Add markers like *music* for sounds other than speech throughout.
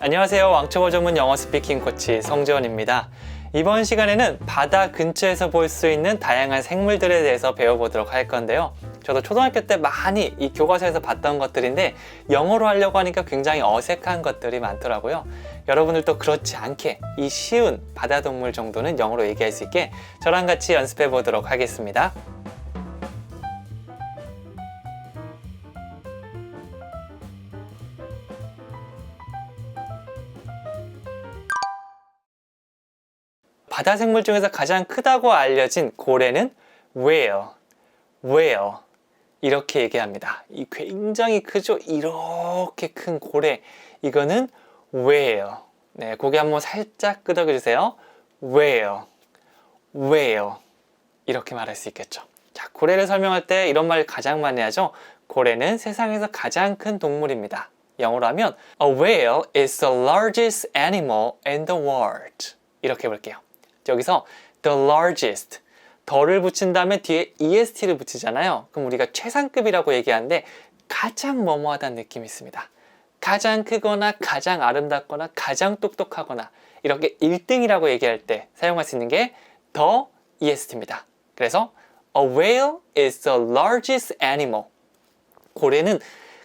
안녕하세요. 왕초보 전문 영어 스피킹 코치 성지원입니다. 이번 시간에는 바다 근처에서 볼 수 있는 다양한 생물들에 대해서 배워보도록 할 건데요. 저도 초등학교 때 많이 이 교과서에서 봤던 것들인데 영어로 하려고 하니까 굉장히 어색한 것들이 많더라고요. 여러분들도 그렇지 않게 이 쉬운 바다 동물 정도는 영어로 얘기할 수 있게 저랑 같이 연습해 보도록 하겠습니다. 바다 생물 중에서 가장 크다고 알려진 고래는 whale, whale 이렇게 얘기합니다. 이 굉장히 크죠? 이렇게 큰 고래 이거는 whale. 네, 고개 한번 살짝 끄덕여 주세요. whale, whale 이렇게 말할 수 있겠죠. 자, 고래를 설명할 때 이런 말 가장 많이 하죠. 고래는 세상에서 가장 큰 동물입니다. 영어로 하면 A whale is the largest animal in the world. 이렇게 볼게요. 여기서 the largest 더를 붙인 다음에 뒤에 est를 붙이잖아요. 그럼 우리가 최상급이라고 얘기하는데 가장 뭐뭐하다는 느낌이 있습니다. 가장 크거나 가장 아름답거나 가장 똑똑하거나 이렇게 1등이라고 얘기할 때 사용할 수 있는 게 the est입니다. 그래서 a whale is the largest animal. 고래는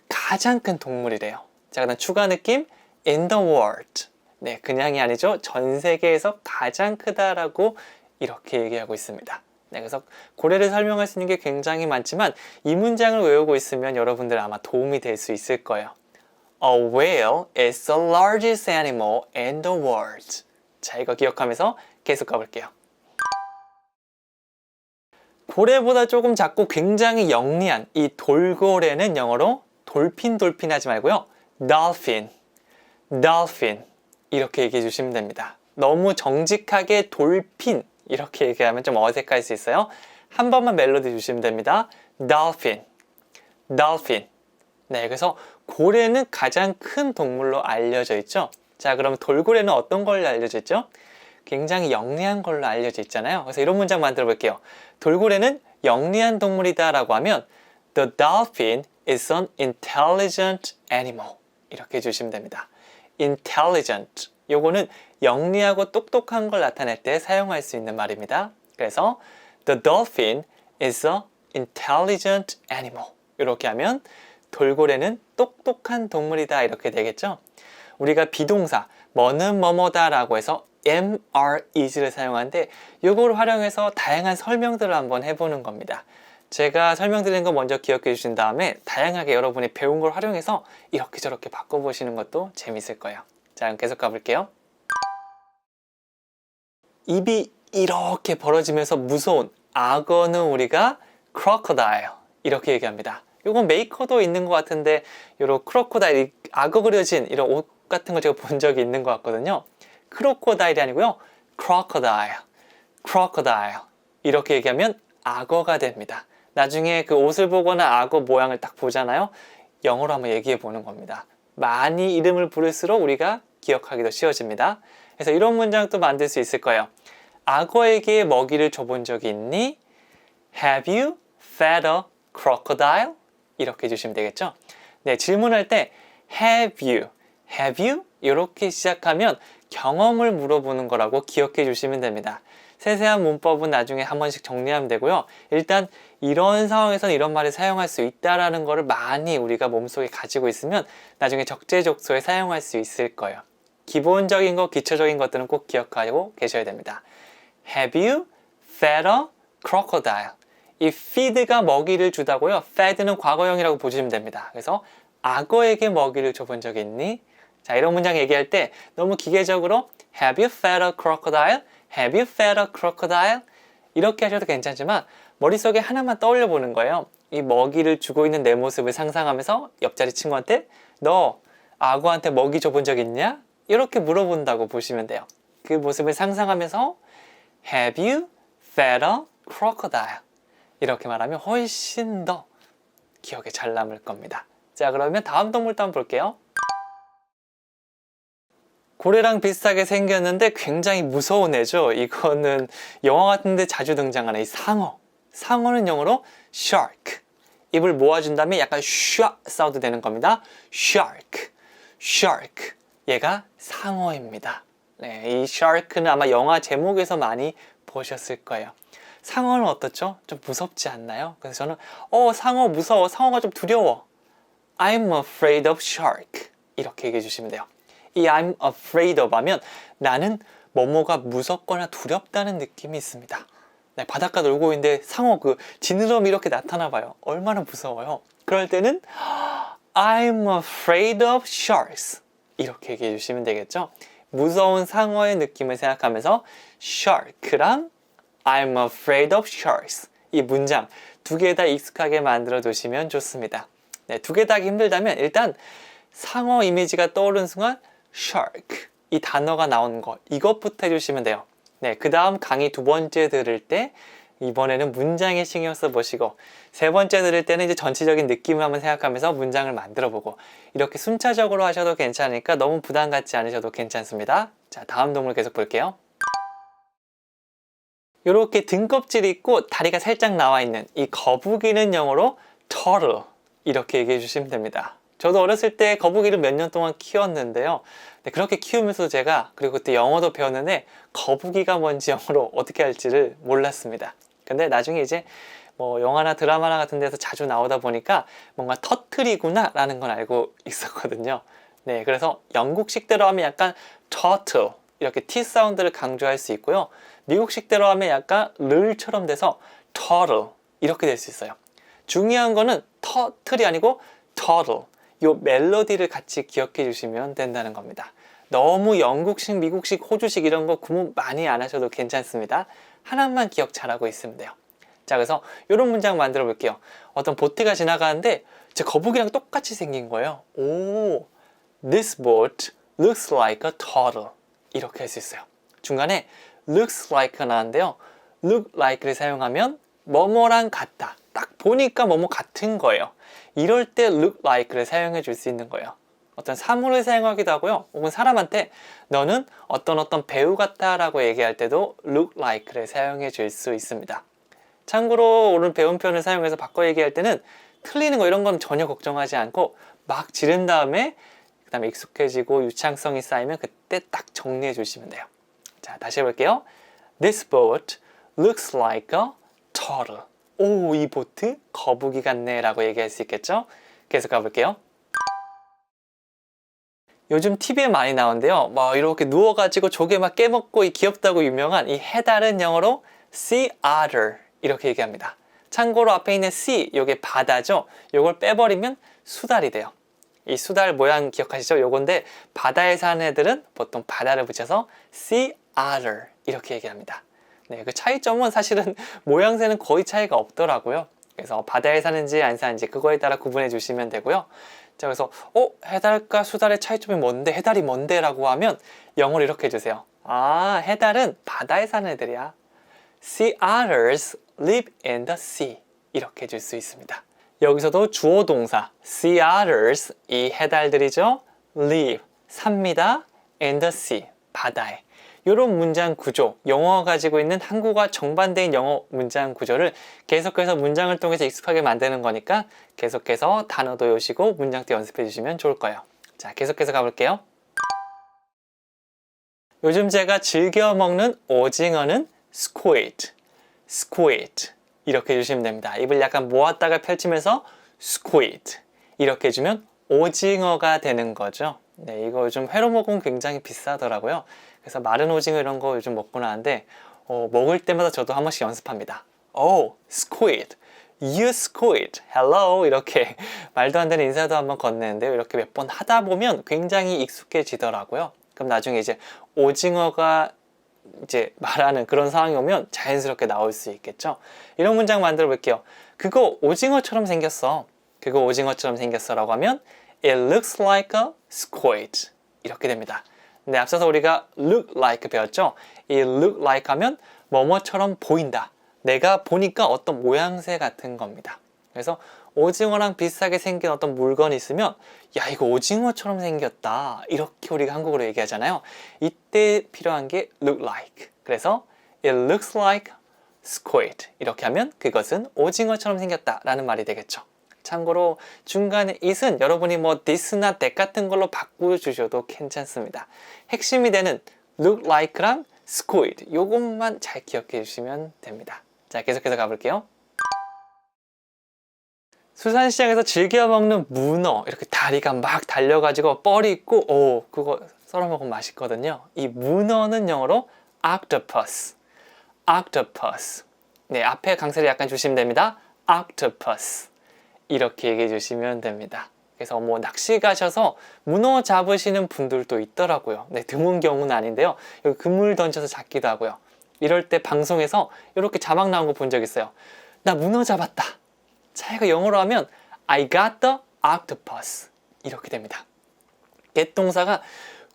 가장 큰 동물이래요. 자, 그다음 추가 느낌 in the world. 네, 그냥이 아니죠. 전 세계에서 가장 크다라고 이렇게 얘기하고 있습니다. 네, 그래서 고래를 설명할 수 있는 게 굉장히 많지만 이 문장을 외우고 있으면 여러분들 아마 도움이 될 수 있을 거예요. A whale is the largest animal in the world. 자, 이거 기억하면서 계속 가볼게요. 고래보다 조금 작고 굉장히 영리한 이 돌고래는 영어로 돌핀 돌핀 하지 말고요. dolphin, dolphin 이렇게 얘기해 주시면 됩니다. 너무 정직하게 돌핀 이렇게 얘기하면 좀 어색할 수 있어요. 한 번만 멜로디 주시면 됩니다. dolphin, dolphin. 네, 그래서 고래는 가장 큰 동물로 알려져 있죠. 자, 그럼 돌고래는 어떤 걸로 알려져 있죠? 굉장히 영리한 걸로 알려져 있잖아요. 그래서 이런 문장 만들어 볼게요. 돌고래는 영리한 동물이다라고 하면 The dolphin is an intelligent animal. 이렇게 해주시면 됩니다. Intelligent. 요거는 영리하고 똑똑한 걸 나타낼 때 사용할 수 있는 말입니다. 그래서 The dolphin is a intelligent animal. 이렇게 하면 돌고래는 똑똑한 동물이다 이렇게 되겠죠. 우리가 비동사 뭐는 뭐뭐다 라고 해서 am, are, is를 사용하는데 이걸 활용해서 다양한 설명들을 한번 해보는 겁니다. 제가 설명드린 거 먼저 기억해 주신 다음에 다양하게 여러분이 배운 걸 활용해서 이렇게 저렇게 바꿔보시는 것도 재밌을 거예요. 자, 그럼 계속 가볼게요. 입이 이렇게 벌어지면서 무서운 악어는 우리가 crocodile 이렇게 얘기합니다. 이건 메이커도 있는 것 같은데 이런 크로코다일 악어 그려진 이런 옷 같은 거 제가 본 적이 있는 것 같거든요. 크로코다일이 아니고요. crocodile, crocodile 이렇게 얘기하면 악어가 됩니다. 나중에 그 옷을 보거나 악어 모양을 딱 보잖아요. 영어로 한번 얘기해 보는 겁니다. 많이 이름을 부를수록 우리가 기억하기도 쉬워집니다. 그래서 이런 문장도 만들 수 있을 거예요. 악어에게 먹이를 줘본 적이 있니? Have you fed a crocodile? 이렇게 해주시면 되겠죠. 네, 질문할 때 have you, have you 이렇게 시작하면 경험을 물어보는 거라고 기억해 주시면 됩니다. 세세한 문법은 나중에 한 번씩 정리하면 되고요. 일단 이런 상황에서는 이런 말을 사용할 수 있다라는 거를 많이 우리가 몸속에 가지고 있으면 나중에 적재적소에 사용할 수 있을 거예요. 기본적인 거, 기초적인 것들은 꼭 기억하고 계셔야 됩니다. Have you fed a crocodile? 이 feed가 먹이를 주다고요. fed는 과거형이라고 보시면 됩니다. 그래서 악어에게 먹이를 줘본 적 있니? 자, 이런 문장 얘기할 때 너무 기계적으로 Have you fed a crocodile? Have you fed a crocodile? 이렇게 하셔도 괜찮지만 머릿속에 하나만 떠올려 보는 거예요. 이 먹이를 주고 있는 내 모습을 상상하면서 옆자리 친구한테 너 악어한테 먹이 줘본 적 있냐? 이렇게 물어본다고 보시면 돼요. 그 모습을 상상하면서 Have you fed a crocodile? 이렇게 말하면 훨씬 더 기억에 잘 남을 겁니다. 자, 그러면 다음 동물도 한번 볼게요. 고래랑 비슷하게 생겼는데 굉장히 무서운 애죠. 이거는 영화 같은데 자주 등장하는 이 상어. 상어는 영어로 shark, 입을 모아준 다음에 약간 슈아 사운드 되는 겁니다. shark, shark. 얘가 상어입니다. 네, 이 shark는 아마 영화 제목에서 많이 보셨을 거예요. 상어는 어떻죠? 좀 무섭지 않나요? 그래서 저는 어 상어 무서워 상어가 좀 두려워 I'm afraid of shark 이렇게 얘기해 주시면 돼요 이 I'm afraid of 하면 나는 뭐뭐가 무섭거나 두렵다는 느낌이 있습니다. 네, 바닷가 놀고 있는데 상어 그 지느러미 이렇게 나타나 봐요. 얼마나 무서워요. 그럴 때는 I'm afraid of sharks. 이렇게 얘기해 주시면 되겠죠? 무서운 상어의 느낌을 생각하면서 shark랑 I'm afraid of sharks. 이 문장 두 개 다 익숙하게 만들어 두시면 좋습니다. 네, 두 개다 하기 힘들다면 일단 상어 이미지가 떠오르는 순간 shark 이 단어가 나오는 거 이것부터 해주시면 돼요. 네, 그 다음 강의 두 번째 들을 때 이번에는 문장에 신경 써 보시고 세 번째 들을 때는 이제 전체적인 느낌을 한번 생각하면서 문장을 만들어 보고 이렇게 순차적으로 하셔도 괜찮으니까 너무 부담 갖지 않으셔도 괜찮습니다. 자, 다음 동물 계속 볼게요. 이렇게 등껍질이 있고 다리가 살짝 나와 있는 이 거북이는 영어로 turtle 이렇게 얘기해 주시면 됩니다. 저도 어렸을 때 거북이를 몇 년 동안 키웠는데요. 네, 그렇게 키우면서 제가 그리고 그때 영어도 배웠는데 거북이가 뭔지 영어로 *laughs* 어떻게 할지를 몰랐습니다. 근데 나중에 이제 뭐 영화나 드라마나 같은 데서 자주 나오다 보니까 뭔가 터틀이구나 라는 건 알고 있었거든요. 네, 그래서 영국식대로 하면 약간 turtle 이렇게 T 사운드를 강조할 수 있고요. 미국식대로 하면 약간 르처럼 돼서 turtle 이렇게 될 수 있어요. 중요한 거는 터틀이 아니고 turtle 요 멜로디를 같이 기억해 주시면 된다는 겁니다. 너무 영국식, 미국식, 호주식 이런 거 구분 많이 안 하셔도 괜찮습니다. 하나만 기억 잘하고 있으면 돼요. 자, 그래서 이런 문장 만들어 볼게요. 어떤 보트가 지나가는데 제 거북이랑 똑같이 생긴 거예요. 오, this boat looks like a turtle. 이렇게 할 수 있어요. 중간에 looks like 나는데요. look like를 사용하면 뭐뭐랑 같다. 딱 보니까 뭐뭐 같은 거예요. 이럴 때 look like를 사용해 줄 수 있는 거예요. 어떤 사물을 사용하기도 하고요. 혹은 사람한테 너는 어떤 어떤 배우 같다라고 얘기할 때도 look like를 사용해 줄 수 있습니다. 참고로 오늘 배운 표현을 사용해서 바꿔 얘기할 때는 틀리는 거 이런 건 전혀 걱정하지 않고 막 지른 다음에 그 다음에 익숙해지고 유창성이 쌓이면 그때 딱 정리해 주시면 돼요. 자, 다시 해볼게요. This boat looks like a turtle. 오, 이 보트 거북이 같네 라고 얘기할 수 있겠죠? 계속 가볼게요. 요즘 TV에 많이 나오는데요. 뭐 이렇게 누워가지고 조개 막 깨먹고 이 귀엽다고 유명한 이 해달은 영어로 sea otter 이렇게 얘기합니다. 참고로 앞에 있는 sea 요게 바다죠. 요걸 빼버리면 수달이 돼요. 이 수달 모양 기억하시죠? 요건데 바다에 사는 애들은 보통 바다를 붙여서 sea otter 이렇게 얘기합니다. 네, 그 차이점은 사실은 *laughs* 모양새는 거의 차이가 없더라고요. 그래서 바다에 사는지 안 사는지 그거에 따라 구분해 주시면 되고요. 자, 그래서 어 해달과 수달의 차이점이 뭔데 해달이 뭔데 라고 하면 영어로 이렇게 해주세요. 아 해달은 바다에 사는 애들이야. Sea otters live in the sea 이렇게 해줄 수 있습니다. 여기서도 주어 동사 sea otters 이 해달들이죠. live 삽니다. in the sea 바다에 이런 문장 구조, 영어가 가지고 있는 한국어 정반대인 영어 문장 구조를 계속해서 문장을 통해서 익숙하게 만드는 거니까 계속해서 단어도 외우시고 문장도 연습해 주시면 좋을 거예요. 자, 계속해서 가볼게요. 요즘 제가 즐겨 먹는 오징어는 squid, squid 이렇게 해주시면 됩니다. 입을 약간 모았다가 펼치면서 squid 이렇게 해주면 오징어가 되는 거죠. 네, 이거 요즘 회로 먹으면 굉장히 비싸더라고요. 그래서 마른 오징어 이런 거 요즘 먹고 나는데 어, 먹을 때마다 저도 한 번씩 연습합니다. Oh, squid. You squid. Hello. 이렇게 *laughs* 말도 안 되는 인사도 한번 건네는데요. 이렇게 몇 번 하다 보면 굉장히 익숙해지더라고요. 그럼 나중에 이제 오징어가 이제 말하는 그런 상황이 오면 자연스럽게 나올 수 있겠죠. 이런 문장 만들어 볼게요. 그거 오징어처럼 생겼어. 그거 오징어처럼 생겼어라고 하면 It looks like a squid. 이렇게 됩니다. 근데 앞서서 우리가 look like 배웠죠? 이 look like 하면 뭐뭐처럼 보인다. 내가 보니까 어떤 모양새 같은 겁니다. 그래서 오징어랑 비슷하게 생긴 어떤 물건이 있으면 야 이거 오징어처럼 생겼다 이렇게 우리가 한국어로 얘기하잖아요 이때 필요한 게 look like 그래서 it looks like squid 이렇게 하면 그것은 오징어처럼 생겼다 라는 말이 되겠죠 참고로 중간에 it은 여러분이 뭐 this나 that 같은 걸로 바꾸주셔도 괜찮습니다. 핵심이 되는 look like랑 squid 요것만 잘 기억해 주시면 됩니다. 자, 계속해서 가볼게요. 수산시장에서 즐겨 먹는 문어 이렇게 다리가 막 달려가지고 뻘이 있고 오 그거 썰어 먹으면 맛있거든요. 이 문어는 영어로 octopus, octopus. 네 앞에 강세를 약간 주시면 됩니다. octopus 이렇게 얘기해 주시면 됩니다. 그래서 뭐 낚시 가셔서 문어 잡으시는 분들도 있더라고요. 네 드문 경우는 아닌데요. 여기 그물 던져서 잡기도 하고요. 이럴 때 방송에서 이렇게 자막 나온 거 본 적 있어요. 나 문어 잡았다. 차이가 영어로 하면 I got the octopus 이렇게 됩니다. get 동사가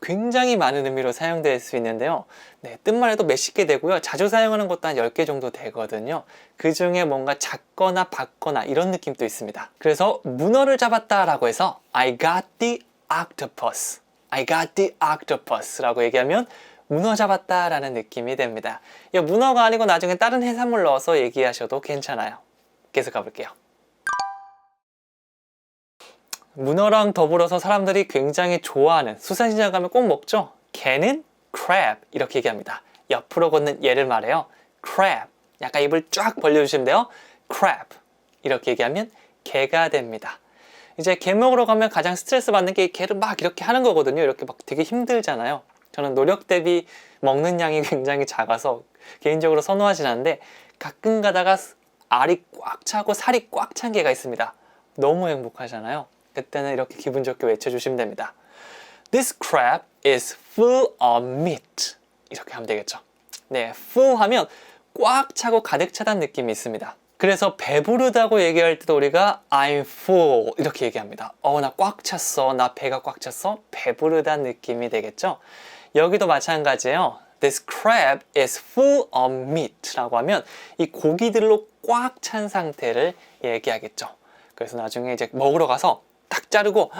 굉장히 많은 의미로 사용될 수 있는데요. 네, 뜻만 해도 몇십 개 되고요. 자주 사용하는 것도 한 10개 정도 되거든요. 그 중에 뭔가 작거나 받거나 이런 느낌도 있습니다. 그래서 문어를 잡았다 라고 해서 I got the octopus. I got the octopus라고 얘기하면 문어 잡았다 라는 느낌이 됩니다. 이 문어가 아니고 나중에 다른 해산물 넣어서 얘기하셔도 괜찮아요. 계속 가볼게요. 문어랑 더불어서 사람들이 굉장히 좋아하는 수산시장 가면 꼭 먹죠. 개는 crab 이렇게 얘기합니다. 옆으로 걷는 얘를 말해요. crab. 약간 입을 쫙 벌려주시면 돼요. crab 이렇게 얘기하면 개가 됩니다. 이제 개 먹으러 가면 가장 스트레스 받는 게 개를 막 이렇게 하는 거거든요. 이렇게 막 되게 힘들잖아요. 저는 노력 대비 먹는 양이 *laughs* 굉장히 작아서 개인적으로 선호하진 않는데 가끔 가다가 알이 꽉 차고 살이 꽉 찬 개가 있습니다. 너무 행복하잖아요. 그때는 이렇게 기분 좋게 외쳐주시면 됩니다. This crab is full of meat. 이렇게 하면 되겠죠. 네, full 하면 꽉 차고 가득 차다는 느낌이 있습니다. 그래서 배부르다고 얘기할 때도 우리가 I'm full 이렇게 얘기합니다. 어, 나 꽉 찼어. 나 배가 꽉 찼어. 배부르다는 느낌이 되겠죠. 여기도 마찬가지예요. This crab is full of meat 라고 하면 이 고기들로 꽉 찬 상태를 얘기하겠죠. 그래서 나중에 이제 먹으러 가서 딱 자르고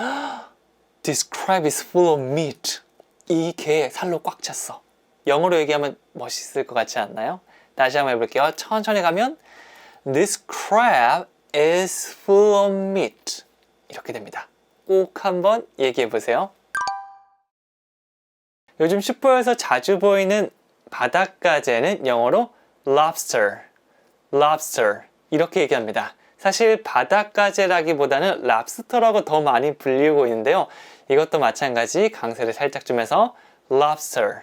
This crab is full of meat. 이 게 살로 꽉 찼어. 영어로 얘기하면 멋있을 것 같지 않나요? 다시 한번 해볼게요. 천천히 가면 This crab is full of meat. 이렇게 됩니다. 꼭 한번 얘기해 보세요. 요즘 슈퍼에서 자주 보이는 바닷가재는 영어로 lobster, lobster 이렇게 얘기합니다. 사실 바닷가재라기보다는 랍스터라고 더 많이 불리고 있는데요. 이것도 마찬가지 강세를 살짝 주면서 lobster,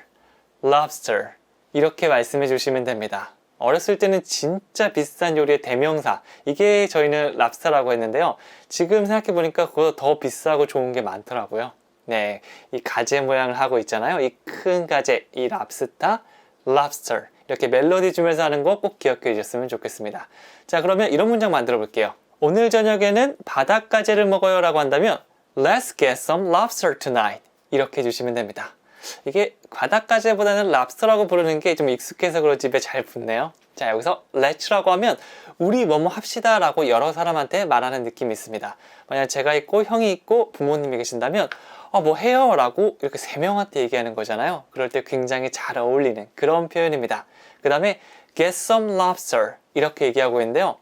lobster 이렇게 말씀해 주시면 됩니다. 어렸을 때는 진짜 비싼 요리의 대명사 이게 저희는 랍스터라고 했는데요. 지금 생각해 보니까 그거 더 비싸고 좋은 게 많더라고요. 네, 이 가재 모양을 하고 있잖아요. 이 큰 가재, 이 랍스터, lobster 이렇게 멜로디 주면서 하는 거 꼭 기억해 주셨으면 좋겠습니다. 자, 그러면 이런 문장 만들어 볼게요. 오늘 저녁에는 바닷가재를 먹어요 라고 한다면 Let's get some lobster tonight 이렇게 해주시면 됩니다. 이게 바닷가재보다는 랍스터라고 부르는 게 좀 익숙해서 그런지 입에 잘 붙네요. 자, 여기서 let's라고 하면 우리 뭐뭐 합시다 라고 여러 사람한테 말하는 느낌이 있습니다. 만약 제가 있고 형이 있고 부모님이 계신다면 어, 뭐 해요 라고 이렇게 세 명한테 얘기하는 거잖아요. 그럴 때 굉장히 잘 어울리는 그런 표현입니다. 그 다음에 get some lobster 이렇게 얘기하고 있는데요.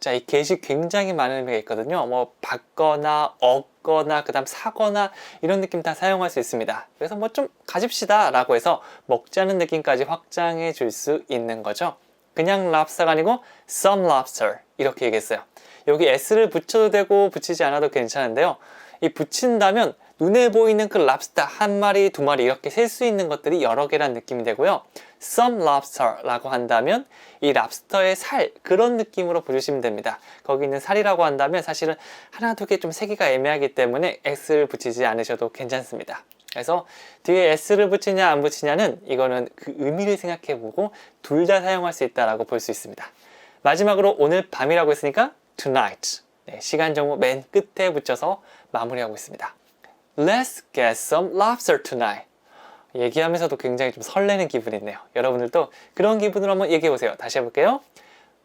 자, 이 get이 굉장히 많은 의미가 있거든요. 뭐 받거나 얻거나 그다음 사거나 이런 느낌 다 사용할 수 있습니다. 그래서 뭐 좀 가집시다 라고 해서 먹자는 느낌까지 확장해 줄 수 있는 거죠. 그냥 lobster가 아니고 some lobster 이렇게 얘기했어요. 여기 s를 붙여도 되고 붙이지 않아도 괜찮은데요. 이 붙인다면 눈에 보이는 그 랍스터 한 마리, 두 마리 이렇게 셀 수 있는 것들이 여러 개란 느낌이 되고요. some lobster라고 한다면 이 랍스터의 살 그런 느낌으로 보시면 됩니다. 거기 있는 살이라고 한다면 사실은 하나, 두 개 좀 세기가 애매하기 때문에 s를 붙이지 않으셔도 괜찮습니다. 그래서 뒤에 s를 붙이냐 안 붙이냐는 이거는 그 의미를 생각해보고 둘 다 사용할 수 있다라고 볼 수 있습니다. 마지막으로 오늘 밤이라고 했으니까 tonight 네, 시간 정보 맨 끝에 붙여서 마무리하고 있습니다. Let's get some lobster tonight. 얘기하면서도 굉장히 좀 설레는 기분이 있네요. 여러분들도 그런 기분으로 한번 얘기해 보세요. 다시 해볼게요.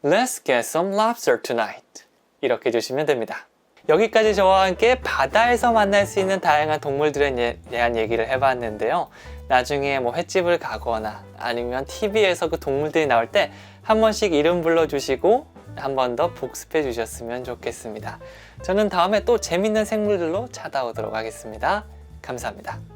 Let's get some lobster tonight. 이렇게 해주시면 됩니다. 여기까지 저와 함께 바다에서 만날 수 있는 다양한 동물들에 대한 얘기를 해봤는데요. 나중에 뭐 횟집을 가거나 아니면 TV에서 그 동물들이 나올 때 한 번씩 이름 불러주시고 한 번 더 복습해 주셨으면 좋겠습니다. 저는 다음에 또 재밌는 생물들로 찾아오도록 하겠습니다. 감사합니다.